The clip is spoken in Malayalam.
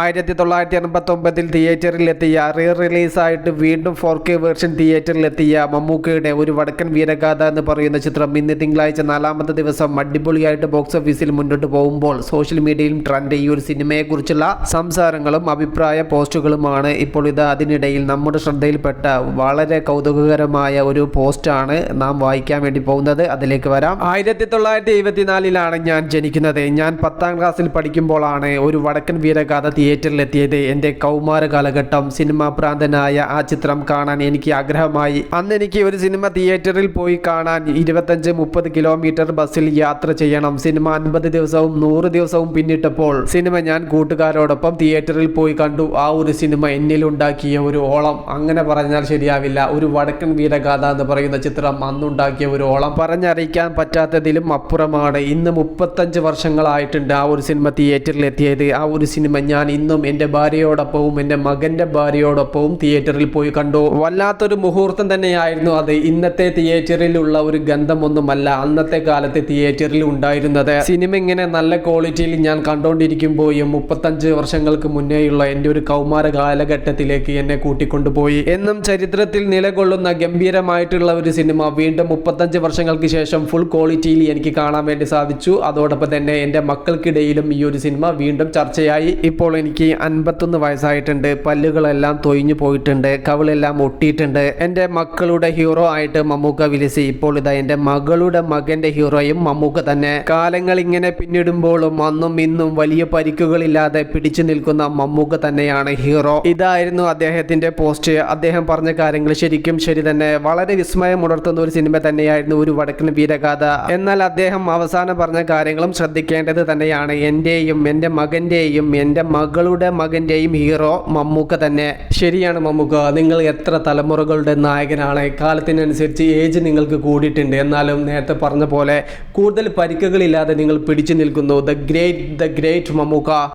ആയിരത്തി തൊള്ളായിരത്തി എൺപത്തി ഒമ്പതിൽ തിയേറ്ററിലെത്തിയ റീ റിലീസായിട്ട് വീണ്ടും ഫോർ കെ വേർഷൻ തിയേറ്ററിലെത്തിയ മമ്മൂക്കയുടെ ഒരു വടക്കൻ വീരഗാഥ എന്ന് പറയുന്ന ചിത്രം ഇന്ന് തിങ്കളാഴ്ച നാലാമത്തെ ദിവസം അടിപൊളിയായിട്ട് ബോക്സ് ഓഫീസിൽ മുന്നോട്ട് പോകുമ്പോൾ സോഷ്യൽ മീഡിയയിലും ട്രെൻഡ് ഈ ഒരു സിനിമയെക്കുറിച്ചുള്ള സംസാരങ്ങളും അഭിപ്രായ പോസ്റ്റുകളുമാണ് ഇപ്പോൾ ഇത് അതിനിടയിൽ നമ്മുടെ ശ്രദ്ധയിൽപ്പെട്ട വളരെ കൗതുകകരമായ ഒരു പോസ്റ്റാണ് നാം വായിക്കാൻ വേണ്ടി പോകുന്നത്. അതിലേക്ക് വരാം. ആയിരത്തി തൊള്ളായിരത്തി എഴുപത്തിനാലിലാണ് ഞാൻ ജനിക്കുന്നത്. ഞാൻ പത്താം ക്ലാസ്സിൽ പഠിക്കുമ്പോഴാണ് ഒരു വടക്കൻ വീരഗാഥ തിയേറ്ററിലെത്തിയത് എന്റെ കൗമാര കാലഘട്ടം സിനിമാ പ്രാന്തനായ ആ ചിത്രം കാണാൻ എനിക്ക് ആഗ്രഹമായി. അന്ന് എനിക്ക് ഒരു സിനിമ തിയേറ്ററിൽ പോയി കാണാൻ ഇരുപത്തഞ്ച് മുപ്പത് കിലോമീറ്റർ ബസ്സിൽ യാത്ര ചെയ്യണം. സിനിമ അൻപത് ദിവസവും നൂറ് ദിവസവും പിന്നിട്ടപ്പോൾ സിനിമ ഞാൻ കൂട്ടുകാരോടൊപ്പം തിയേറ്ററിൽ പോയി കണ്ടു. ആ ഒരു സിനിമ എന്നിലുണ്ടാക്കിയ ഒരു ഓളം. അങ്ങനെ പറഞ്ഞാൽ ശരിയാവില്ല. ഒരു വടക്കൻ വീരഗാഥ എന്ന് പറയുന്ന ചിത്രം അന്നുണ്ടാക്കിയ ഒരു ഓളം. പറഞ്ഞറിയിക്കാൻ പറ്റാത്തതിലും അപ്പുറമാണ് ഇന്ന് മുപ്പത്തഞ്ച് വർഷങ്ങളായിട്ടുണ്ട് ആ ഒരു സിനിമ തിയേറ്ററിൽ എത്തിയത് ആ ഒരു സിനിമ ഞാൻ ഇന്നും എന്റെ ഭാര്യയോടൊപ്പവും എന്റെ മകന്റെ ഭാര്യയോടൊപ്പവും തിയേറ്ററിൽ പോയി കണ്ടു. വല്ലാത്തൊരു മുഹൂർത്തം തന്നെയായിരുന്നു അത്. ഇന്നത്തെ തിയേറ്ററിലുള്ള ഒരു ഗന്ധമൊന്നുമല്ല അന്നത്തെ കാലത്തെ തിയേറ്ററിൽ ഉണ്ടായിരുന്നത്. സിനിമ ഇങ്ങനെ നല്ല ക്വാളിറ്റിയിൽ ഞാൻ കണ്ടുകൊണ്ടിരിക്കുമ്പോഴും മുപ്പത്തഞ്ച് വർഷങ്ങൾക്ക് മുന്നേയുള്ള എന്റെ ഒരു കൗമാര കാലഘട്ടത്തിലേക്ക് എന്നെ കൂട്ടിക്കൊണ്ടുപോയി. എന്നും ചരിത്രത്തിൽ നിലകൊള്ളുന്ന ഗംഭീരമായിട്ടുള്ള ഒരു സിനിമ വീണ്ടും മുപ്പത്തഞ്ച് വർഷങ്ങൾക്ക് ശേഷം ഫുൾ ക്വാളിറ്റിയിൽ എനിക്ക് കാണാൻ വേണ്ടി സാധിച്ചു. അതോടൊപ്പം തന്നെ എന്റെ മക്കൾക്കിടയിലും ഈ ഒരു സിനിമ വീണ്ടും ചർച്ചയായി. ഇപ്പോൾ എനിക്ക് അൻപത്തൊന്ന് വയസ്സായിട്ടുണ്ട്. പല്ലുകളെല്ലാം തൊയിഞ്ഞു പോയിട്ടുണ്ട്. കവിളെല്ലാം ഒട്ടിയിട്ടുണ്ട്. എന്റെ മക്കളുടെ ഹീറോ ആയിട്ട് മമ്മൂക്ക വിലസി ഇപ്പോൾ ഇതാ എന്റെ മകളുടെ മകന്റെ ഹീറോയും മമ്മൂക്ക തന്നെ. കാലങ്ങൾ ഇങ്ങനെ പിന്നിടുമ്പോഴും അന്നും ഇന്നും വലിയ പരിക്കുകളില്ലാതെ പിടിച്ചു നിൽക്കുന്ന മമ്മൂക്ക തന്നെയാണ് ഹീറോ ഇതായിരുന്നു അദ്ദേഹത്തിന്റെ പോസ്റ്റ് അദ്ദേഹം പറഞ്ഞ കാര്യങ്ങൾ ശരിക്കും ശരി തന്നെ. വളരെ വിസ്മയം ഉണർത്തുന്ന ഒരു സിനിമ തന്നെയായിരുന്നു ഒരു വടക്കൻ വീരഗാഥ. എന്നാൽ അദ്ദേഹം അവസാനം പറഞ്ഞ കാര്യങ്ങളും ശ്രദ്ധിക്കേണ്ടത് തന്നെയാണ്. എന്റെയും എന്റെ മകന്റെയും എന്റെ മകളുടെ മകന്റെയും ഹീറോ മമ്മൂക്ക തന്നെ. ശരിയാണ് മമ്മൂക്ക നിങ്ങൾ എത്ര തലമുറകളുടെ നായകനാണ്? കാലത്തിനനുസരിച്ച് ഏജ് നിങ്ങൾക്ക് കൂടിയിട്ടുണ്ട്. എന്നാലും നേരത്തെ പറഞ്ഞ പോലെ കൂടുതൽ പരിക്കുകളില്ലാതെ നിങ്ങൾ പിടിച്ചു നിൽക്കുന്നു. The great the great Mammukka.